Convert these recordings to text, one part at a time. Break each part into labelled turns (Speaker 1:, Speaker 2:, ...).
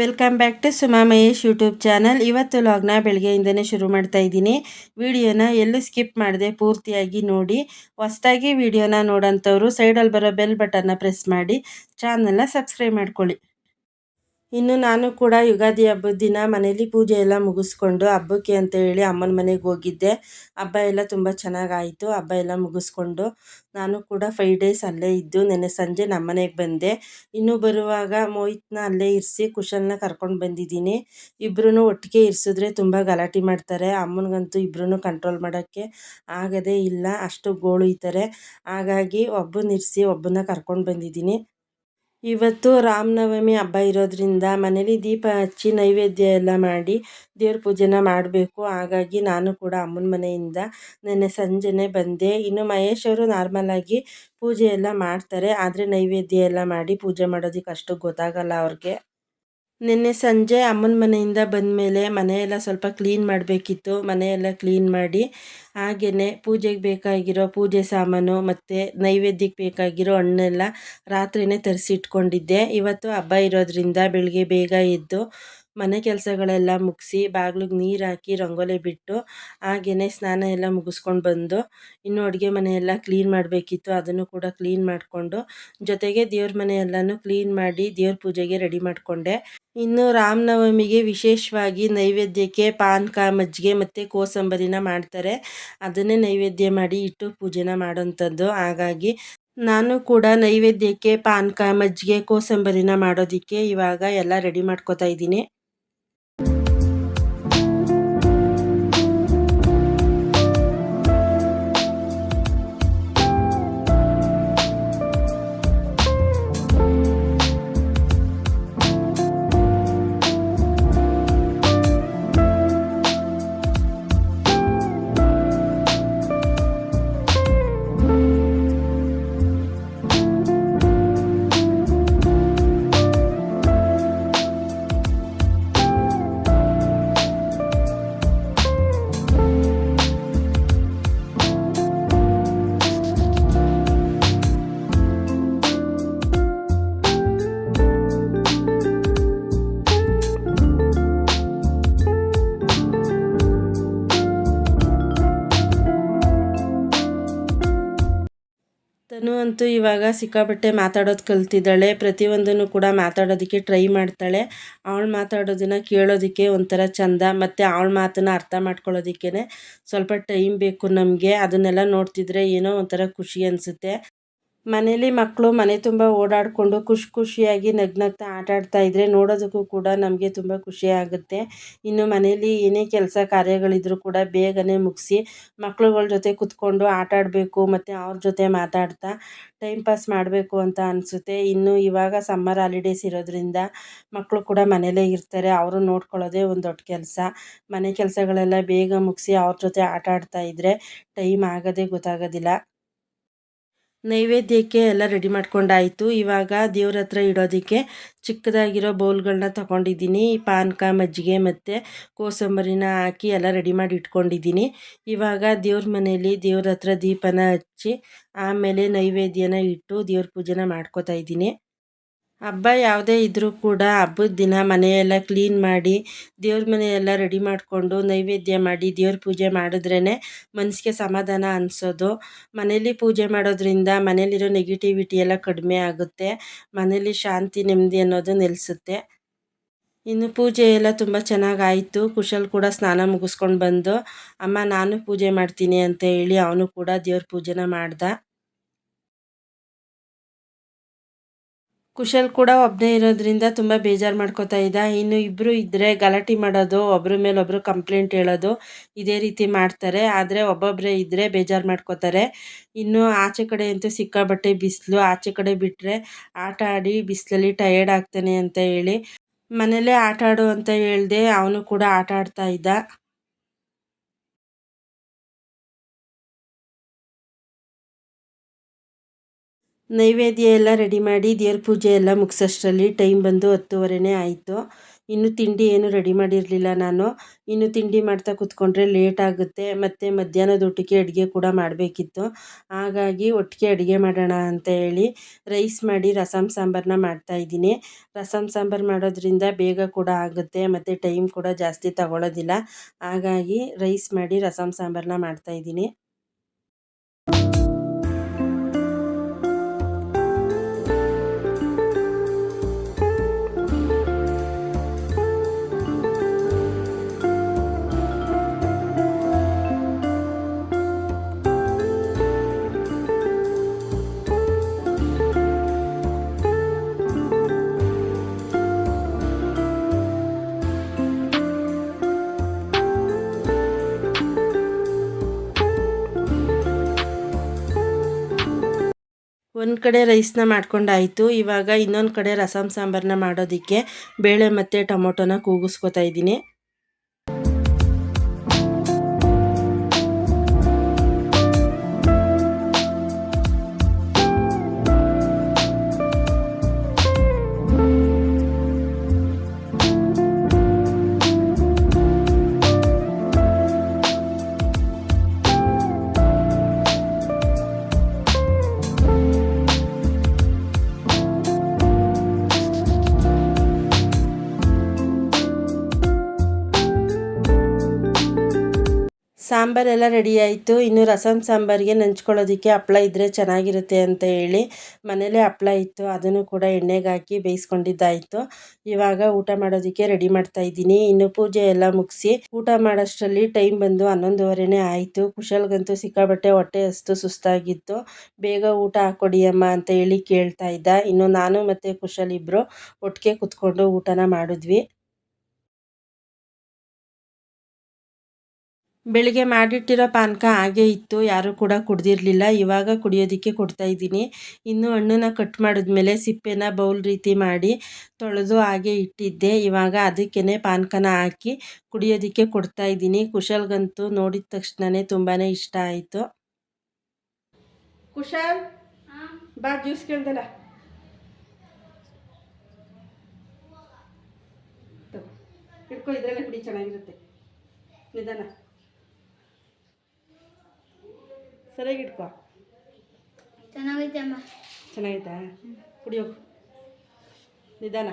Speaker 1: Welcome back to Suma Mahesh YouTube channel ಇವತ್ತು ಲಾಗ್ನ ಬೆಳಗ್ಗೆಯಿಂದನೇ ಶುರು ಮಾಡ್ತಾ ಇದ್ದೀನಿ. ವಿಡಿಯೋನ ಎಲ್ಲೂ ಸ್ಕಿಪ್ ಮಾಡದೆ ಪೂರ್ತಿಯಾಗಿ ನೋಡಿ. ಹೊಸ್ದಾಗಿ ವಿಡಿಯೋನ ನೋಡೋಂಥವ್ರು ಸೈಡಲ್ಲಿ ಬರೋ ಬೆಲ್ ಬಟನ್ನ ಪ್ರೆಸ್ ಮಾಡಿ. ಚಾನಲ್ನ ಸಬ್ಸ್ಕ್ರೈಬ್ ಮಾಡ್ಕೊಳ್ಳಿ. ಇನ್ನು ನಾನು ಕೂಡ ಯುಗಾದಿ ಹಬ್ಬದ ದಿನ ಮನೇಲಿ ಪೂಜೆ ಎಲ್ಲ ಮುಗಿಸ್ಕೊಂಡು ಹಬ್ಬಕ್ಕೆ ಅಂತ ಹೇಳಿ ಅಮ್ಮನ ಮನೆಗೆ ಹೋಗಿದ್ದೆ. ಹಬ್ಬ ಎಲ್ಲ ತುಂಬ ಚೆನ್ನಾಗಾಯಿತು. ಹಬ್ಬ ಎಲ್ಲ ಮುಗಿಸ್ಕೊಂಡು ನಾನು ಕೂಡ ಫೈವ್ ಡೇಸ್ ಅಲ್ಲೇ ಇದ್ದು ನೆನ್ನೆ ಸಂಜೆ ನಮ್ಮ ಮನೆಗೆ ಬಂದೆ. ಇನ್ನು ಬರುವಾಗ ಮೋಹಿತ್ನ ಅಲ್ಲೇ ಇರಿಸಿ ಕುಶಲ್ನ ಕರ್ಕೊಂಡು ಬಂದಿದ್ದೀನಿ. ಇಬ್ಬರೂ ಒಟ್ಟಿಗೆ ಇರಿಸಿದ್ರೆ ತುಂಬ ಗಲಾಟೆ ಮಾಡ್ತಾರೆ. ಅಮ್ಮನಿಗಂತೂ ಇಬ್ಬರೂ ಕಂಟ್ರೋಲ್ ಮಾಡೋಕ್ಕೆ ಆಗದೇ ಇಲ್ಲ. ಅಷ್ಟು ಗೋಳುಯ್ತಾರೆ ಹಾಗಾಗಿ ಒಬ್ಬನ ಇರಿಸಿ ಒಬ್ಬನ ಕರ್ಕೊಂಡು ಬಂದಿದ್ದೀನಿ. ಇವತ್ತು ರಾಮನವಮಿ ಹಬ್ಬ ಇರೋದ್ರಿಂದ ಮನೇಲಿ ದೀಪ ಹಚ್ಚಿ ನೈವೇದ್ಯ ಎಲ್ಲ ಮಾಡಿ ದೇವ್ರ ಪೂಜೆನ ಮಾಡಬೇಕು. ಹಾಗಾಗಿ ನಾನು ಕೂಡ ಅಮ್ಮನ ಮನೆಯಿಂದ ನೆನ್ನೆ ಸಂಜೆನೆ ಬಂದೆ. ಇನ್ನು ಮಹೇಶ್ ಅವರು ನಾರ್ಮಲಾಗಿ ಪೂಜೆ ಎಲ್ಲ ಮಾಡ್ತಾರೆ. ಆದರೆ ನೈವೇದ್ಯ ಎಲ್ಲ ಮಾಡಿ ಪೂಜೆ ಮಾಡೋದಕ್ಕೆ ಅಷ್ಟು ಗೊತ್ತಾಗಲ್ಲ ಅವ್ರಿಗೆ. ನಿನ್ನೆ ಸಂಜೆ ಅಮ್ಮನ ಮನೆಯಿಂದ ಬಂದಮೇಲೆ ಮನೆಯೆಲ್ಲ ಸ್ವಲ್ಪ ಕ್ಲೀನ್ ಮಾಡಬೇಕಿತ್ತು. ಮನೆಯೆಲ್ಲ ಕ್ಲೀನ್ ಮಾಡಿ ಹಾಗೆಯೇ ಪೂಜೆಗೆ ಬೇಕಾಗಿರೋ ಪೂಜೆ ಸಾಮಾನು ಮತ್ತು ನೈವೇದ್ಯಕ್ಕೆ ಬೇಕಾಗಿರೋ ಹಣ್ಣೆಲ್ಲ ರಾತ್ರಿಯೇ ತರಿಸಿಟ್ಕೊಂಡಿದ್ದೆ. ಇವತ್ತು ಹಬ್ಬ ಇರೋದ್ರಿಂದ ಬೆಳಗ್ಗೆ ಬೇಗ ಎದ್ದು ಮನೆ ಕೆಲಸಗಳೆಲ್ಲ ಮುಗಿಸಿ ಬಾಗಿಲಿಗೆ ನೀರು ಹಾಕಿ ರಂಗೋಲಿ ಬಿಟ್ಟು ಹಾಗೆಯೇ ಸ್ನಾನ ಎಲ್ಲ ಮುಗಿಸ್ಕೊಂಡು ಬಂದು ಇನ್ನು ಅಡುಗೆ ಮನೆಯೆಲ್ಲ ಕ್ಲೀನ್ ಮಾಡಬೇಕಿತ್ತು, ಅದನ್ನು ಕೂಡ ಕ್ಲೀನ್ ಮಾಡಿಕೊಂಡು ಜೊತೆಗೆ ದೇವ್ರ ಮನೆಯೆಲ್ಲನೂ ಕ್ಲೀನ್ ಮಾಡಿ ದೇವ್ರ ಪೂಜೆಗೆ ರೆಡಿ ಮಾಡಿಕೊಂಡೆ. ಇನ್ನು ರಾಮನವಮಿಗೆ ವಿಶೇಷವಾಗಿ ನೈವೇದ್ಯಕ್ಕೆ ಪಾನಕ ಮಜ್ಜಿಗೆ ಮತ್ತು ಕೋಸಂಬರಿನ ಮಾಡ್ತಾರೆ. ಅದನ್ನೇ ನೈವೇದ್ಯ ಮಾಡಿ ಇಟ್ಟು ಪೂಜೆನ ಮಾಡೋಂಥದ್ದು. ಹಾಗಾಗಿ ನಾನು ಕೂಡ ನೈವೇದ್ಯಕ್ಕೆ ಪಾನಕ ಮಜ್ಜಿಗೆ, ಕೋಸಂಬರಿನ ಮಾಡೋದಕ್ಕೆ ಇವಾಗ ಎಲ್ಲ ರೆಡಿ ಮಾಡ್ಕೋತಾ ಇದ್ದೀನಿ. ತನು ಅಂತೂ ಇವಾಗ ಸಿಕ್ಕಾಪಟ್ಟೆ ಮಾತಾಡೋದು ಕಲ್ತಿದ್ದಾಳೆ. ಪ್ರತಿಯೊಂದನ್ನು ಕೂಡ ಮಾತಾಡೋದಕ್ಕೆ ಟ್ರೈ ಮಾಡ್ತಾಳೆ. ಅವಳು ಮಾತಾಡೋದನ್ನು ಕೇಳೋದಕ್ಕೆ ಒಂಥರ ಚಂದ. ಮತ್ತು ಅವಳ ಮಾತನ್ನು ಅರ್ಥ ಮಾಡ್ಕೊಳ್ಳೋದಕ್ಕೇ ಸ್ವಲ್ಪ ಟೈಮ್ ಬೇಕು ನಮಗೆ. ಅದನ್ನೆಲ್ಲ ನೋಡ್ತಿದ್ರೆ ಏನೋ ಒಂಥರ ಖುಷಿ ಅನಿಸುತ್ತೆ. ಮನೇಲಿ ಮಕ್ಕಳು ಮನೆ ತುಂಬ ಓಡಾಡಿಕೊಂಡು ಖುಷಿ ಖುಷಿಯಾಗಿ ನಗ್ನಗ್ತಾ ಆಟ ಆಡ್ತಾ ಇದ್ದರೆ ನೋಡೋದಕ್ಕೂ ಕೂಡ ನಮಗೆ ತುಂಬ ಖುಷಿ ಆಗುತ್ತೆ. ಇನ್ನು ಮನೇಲಿ ಏನೇ ಕೆಲಸ ಕಾರ್ಯಗಳಿದ್ರೂ ಕೂಡ ಬೇಗನೆ ಮುಗಿಸಿ ಮಕ್ಳುಗಳ ಜೊತೆ ಕುತ್ಕೊಂಡು ಆಟ ಆಡಬೇಕು ಮತ್ತು ಅವ್ರ ಜೊತೆ ಮಾತಾಡ್ತಾ ಟೈಮ್ ಪಾಸ್ ಮಾಡಬೇಕು ಅಂತ ಅನಿಸುತ್ತೆ. ಇನ್ನು ಇವಾಗ ಸಮ್ಮರ್ ಹಾಲಿಡೇಸ್ ಇರೋದ್ರಿಂದ ಮಕ್ಕಳು ಕೂಡ ಮನೇಲೇ ಇರ್ತಾರೆ. ಅವರು ನೋಡ್ಕೊಳ್ಳೋದೇ ಒಂದು ದೊಡ್ಡ ಕೆಲಸ. ಮನೆ ಕೆಲಸಗಳೆಲ್ಲ ಬೇಗ ಮುಗಿಸಿ ಅವ್ರ ಜೊತೆ ಆಟ ಆಡ್ತಾ ಇದ್ದರೆ ಟೈಮ್ ಆಗೋದೇ ಗೊತ್ತಾಗೋದಿಲ್ಲ. ನೈವೇದ್ಯಕ್ಕೆ ಎಲ್ಲ ರೆಡಿ ಮಾಡ್ಕೊಂಡಾಯಿತು. ಇವಾಗ ದೇವ್ರ ಹತ್ರ ಇಡೋದಕ್ಕೆ ಚಿಕ್ಕದಾಗಿರೋ ಬೌಲ್ಗಳನ್ನ ತಗೊಂಡಿದ್ದೀನಿ. ಪಾನಕ ಮಜ್ಜಿಗೆ ಮತ್ತು ಕೋಸಂಬರಿನ ಹಾಕಿ ಎಲ್ಲ ರೆಡಿ ಮಾಡಿ ಇಟ್ಕೊಂಡಿದ್ದೀನಿ. ಇವಾಗ ದೇವ್ರ ಮನೆಯಲ್ಲಿ ದೇವ್ರ ಹತ್ರ ದೀಪನ ಹಚ್ಚಿ ಆಮೇಲೆ ನೈವೇದ್ಯನ ಇಟ್ಟು ದೇವ್ರ ಪೂಜೆನ ಮಾಡ್ಕೊತಾ ಇದ್ದೀನಿ. ಹಬ್ಬ ಯಾವುದೇ ಇದ್ದರೂ ಕೂಡ ಹಬ್ಬದ ದಿನ ಮನೆಯೆಲ್ಲ ಕ್ಲೀನ್ ಮಾಡಿ, ದೇವ್ರ ಮನೆಯೆಲ್ಲ ರೆಡಿ ಮಾಡಿಕೊಂಡು ನೈವೇದ್ಯ ಮಾಡಿ, ದೇವ್ರ ಪೂಜೆ ಮಾಡಿದ್ರೇ ಮನಸ್ಸಿಗೆ ಸಮಾಧಾನ ಅನಿಸೋದು. ಮನೇಲಿ ಪೂಜೆ ಮಾಡೋದ್ರಿಂದ ಮನೇಲಿರೋ ನೆಗೆಟಿವಿಟಿ ಎಲ್ಲ ಕಡಿಮೆ ಆಗುತ್ತೆ. ಮನೇಲಿ ಶಾಂತಿ, ನೆಮ್ಮದಿ ಅನ್ನೋದು ನೆಲೆಸುತ್ತೆ. ಇನ್ನು ಪೂಜೆ ಎಲ್ಲ ತುಂಬ ಚೆನ್ನಾಗಾಯಿತು ಕುಶಲ್ ಕೂಡ ಸ್ನಾನ ಮುಗಿಸ್ಕೊಂಡು ಬಂದು, ಅಮ್ಮ, ನಾನು ಪೂಜೆ ಮಾಡ್ತೀನಿ ಅಂತ ಹೇಳಿ ಅವನು ಕೂಡ ದೇವ್ರ ಪೂಜೆನ ಮಾಡ್ದ. ಕುಶಲ್ ಕೂಡ ಒಬ್ಬನೇ ಇರೋದ್ರಿಂದ ತುಂಬ ಬೇಜಾರು ಮಾಡ್ಕೋತಾ ಇದ್ದ. ಇನ್ನು ಇಬ್ಬರು ಇದ್ದರೆ ಗಲಾಟೆ ಮಾಡೋದು ಒಬ್ಬರ ಮೇಲೆ ಒಬ್ಬರು ಕಂಪ್ಲೇಂಟ್ ಹೇಳೋದು ಇದೇ ರೀತಿ ಮಾಡ್ತಾರೆ. ಆದರೆ ಒಬ್ಬೊಬ್ಬರೇ ಇದ್ದರೆ ಬೇಜಾರು ಮಾಡ್ಕೋತಾರೆ. ಇನ್ನು ಆಚೆ ಕಡೆ ಅಂತೂ ಸಿಕ್ಕಾಬಟ್ಟೆ ಬಿಸಿಲು. ಆಚೆ ಕಡೆ ಬಿಟ್ಟರೆ ಆಟ ಆಡಿ ಬಿಸಿಲಲ್ಲಿ ಟಯರ್ಡ್ ಆಗ್ತಾನೆ ಅಂತ ಹೇಳಿ ಮನೇಲೇ ಆಟ ಆಡು ಅಂತ ಹೇಳ್ದೆ ಅವನು ಕೂಡ ಆಟ ಆಡ್ತಾ ಇದ್ದ. ನೈವೇದ್ಯ ಎಲ್ಲ ರೆಡಿ ಮಾಡಿ, ದೇವ್ರ ಪೂಜೆ ಎಲ್ಲ ಮುಗಿಸೋಷ್ಟರಲ್ಲಿ ಟೈಮ್ ಬಂದು ಹತ್ತುವರೆನೇ ಆಯಿತು. ಇನ್ನು ತಿಂಡಿ ಏನು ರೆಡಿ ಮಾಡಿರಲಿಲ್ಲ ನಾನು. ಇನ್ನು ತಿಂಡಿ ಮಾಡ್ತಾ ಕೂತ್ಕೊಂಡ್ರೆ ಲೇಟ್ ಆಗುತ್ತೆ. ಮತ್ತು ಮಧ್ಯಾಹ್ನದ ಊಟಕ್ಕೆ ಅಡುಗೆ ಕೂಡ ಮಾಡಬೇಕಿತ್ತು. ಹಾಗಾಗಿ ಒಟ್ಟಿಗೆ ಅಡುಗೆ ಮಾಡೋಣ ಅಂತ ಹೇಳಿ ರೈಸ್ ಮಾಡಿ ರಸಮ್ ಸಾಂಬಾರನ್ನ ಮಾಡ್ತಾಯಿದ್ದೀನಿ ರಸಮ್ ಸಾಂಬಾರು ಮಾಡೋದ್ರಿಂದ ಬೇಗ ಕೂಡ ಆಗುತ್ತೆ. ಮತ್ತು ಟೈಮ್ ಕೂಡ ಜಾಸ್ತಿ ತಗೊಳ್ಳೋದಿಲ್ಲ ಹಾಗಾಗಿ ರೈಸ್ ಮಾಡಿ ರಸಮ್ ಸಾಂಬಾರನ್ನ ಮಾಡ್ತಾಯಿದ್ದೀನಿ ಒಂದು ಕಡೆ ರೈಸ್ನ ಮಾಡ್ಕೊಂಡಾಯಿತು. ಇವಾಗ ಇನ್ನೊಂದು ಕಡೆ ರಸಮ್ ಸಾಂಬಾರನ್ನ ಮಾಡೋದಕ್ಕೆ ಬೇಳೆ ಮತ್ತು ಟೊಮೊಟೊನ ಕೂಗಿಸ್ಕೊತಾ ಇದ್ದೀನಿ. ಸಾಂಬಾರೆಲ್ಲ ರೆಡಿ ಆಯಿತು ಇನ್ನು ರಸಮ್ ಸಾಂಬಾರಿಗೆ ನಂಚ್ಕೊಳ್ಳೋದಕ್ಕೆ ಹಪ್ಳ ಇದ್ದರೆ ಚೆನ್ನಾಗಿರುತ್ತೆ ಅಂತ ಹೇಳಿ ಮನೇಲೇ ಹಪ್ಳ ಇತ್ತು. ಅದನ್ನು ಕೂಡ ಎಣ್ಣೆಗೆ ಹಾಕಿ ಬೇಯಿಸ್ಕೊಂಡಿದ್ದಾಯಿತು. ಇವಾಗ ಊಟ ಮಾಡೋದಕ್ಕೆ ರೆಡಿ ಮಾಡ್ತಾ ಇದ್ದೀನಿ. ಇನ್ನು ಪೂಜೆ ಎಲ್ಲ ಮುಗಿಸಿ ಊಟ ಮಾಡೋಷ್ಟರಲ್ಲಿ ಟೈಮ್ ಬಂದು ಹನ್ನೊಂದುವರೆನೇ ಆಯಿತು. ಕುಶಲ್ಗಂತೂ ಸಿಕ್ಕಾಬಟ್ಟೆ ಹೊಟ್ಟೆ ಅಷ್ಟು ಸುಸ್ತಾಗಿತ್ತು. ಬೇಗ ಊಟ ಹಾಕೊಡಿ ಅಮ್ಮ ಅಂತ ಹೇಳಿ ಕೇಳ್ತಾ ಇದ್ದ. ಇನ್ನು ನಾನು ಮತ್ತು ಕುಶಲ್ ಇಬ್ಬರು ಒಟ್ಟಿಗೆ ಕುತ್ಕೊಂಡು ಊಟನ ಮಾಡಿದ್ವಿ. ಬೆಳಿಗ್ಗೆ ಮಾಡಿಟ್ಟಿರೋ ಪಾನಕ ಹಾಗೇ ಇತ್ತು, ಯಾರೂ ಕೂಡ ಕುಡ್ದಿರಲಿಲ್ಲ. ಇವಾಗ ಕುಡಿಯೋದಕ್ಕೆ ಕೊಡ್ತಾ ಇದ್ದೀನಿ. ಇನ್ನು ಹಣ್ಣನ್ನ ಕಟ್ ಮಾಡಿದ್ಮೇಲೆ ಸಿಪ್ಪೆನ ಬೌಲ್ ರೀತಿ ಮಾಡಿ ತೊಳೆದು ಹಾಗೆ ಇಟ್ಟಿದ್ದೆ. ಇವಾಗ ಅದಕ್ಕೇ ಪಾನಕನ ಹಾಕಿ ಕುಡಿಯೋದಕ್ಕೆ ಕೊಡ್ತಾ ಇದ್ದೀನಿ. ಕುಶಲ್ಗಂತೂ ನೋಡಿದ ತಕ್ಷಣವೇ ತುಂಬಾ ಇಷ್ಟ ಆಯಿತು. ಕುಶಲ್, ಬಾ ಜ್ಯೂಸ್ ಕೇಳ್ದಲ್ಲ ಇಟ್ಕೊ, ಇದರಲ್ಲೇ ಕುಡಿ, ಚೆನ್ನಾಗಿರುತ್ತೆ. ನಿಧಾನ. ಸರಿಯಾಗಿ ಇಟ್ಕೋ.
Speaker 2: ಚೆನ್ನಾಗೈತೆ ಅಮ್ಮ.
Speaker 1: ಚೆನ್ನಾಗೈತಾ? ಕುಡಿಯೋ. ನಿಧಾನ.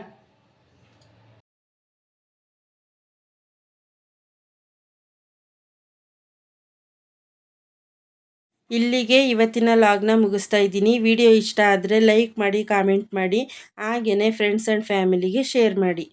Speaker 1: ಇಲ್ಲಿಗೆ ಇವತ್ತಿನ ಲಾಗ್ನ ಮುಗಿಸ್ತಾ ಇದ್ದೀನಿ. ವಿಡಿಯೋ ಇಷ್ಟ ಆದರೆ ಲೈಕ್ ಮಾಡಿ ಕಾಮೆಂಟ್ ಮಾಡಿ ಹಾಗೆಯೇ ಫ್ರೆಂಡ್ಸ್ ಆ್ಯಂಡ್ ಫ್ಯಾಮಿಲಿಗೆ ಶೇರ್ ಮಾಡಿ.